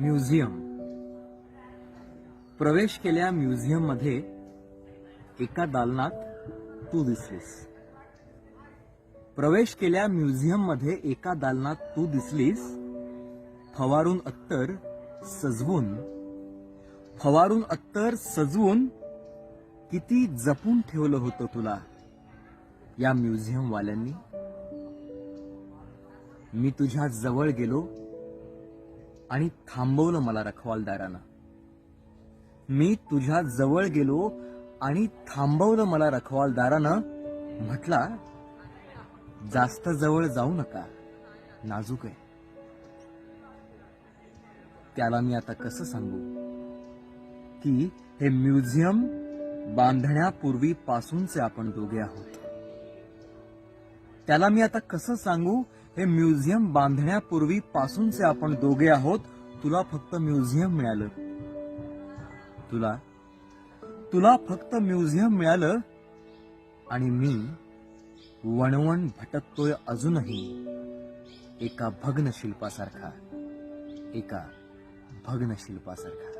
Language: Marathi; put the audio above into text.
म्युझियम. प्रवेश केल्या म्युझियममध्ये एका दालनात तू दिसलीस. प्रवेश केल्या म्युझियममध्ये एका दालनात तू दिसलीस. फवारून अत्तर सजवून फवारून अत्तर सजवून किती जपून ठेवलं होतं तुला या म्युझियम वाल्यांनी मी तुझ्या जवळ गेलो आणि थांबवलं मला रखवालदारानं. मी तुझ्या जवळ गेलो आणि थांबवलं मला रखवालदारानं. म्हटला जास्त जवळ जाऊ नका. नाजूक आहे. त्याला मी आता कसं सांगू? की हे म्युझियम बांधण्यापूर्वी पासूनचे आपण दोघे आहोत. त्याला मी आता कसं सांगू? हे म्युझियम बांधण्यापूर्वी पासूनचे आपण दोघे आहोत. तुला फक्त म्युझियम मिळालं. तुला? तुला फक्त म्युझियम मिळालं आणि मी वणवण भटकतोय अजूनही. एका भग्न शिल्पासारखा एका भग्न शिल्पासारखा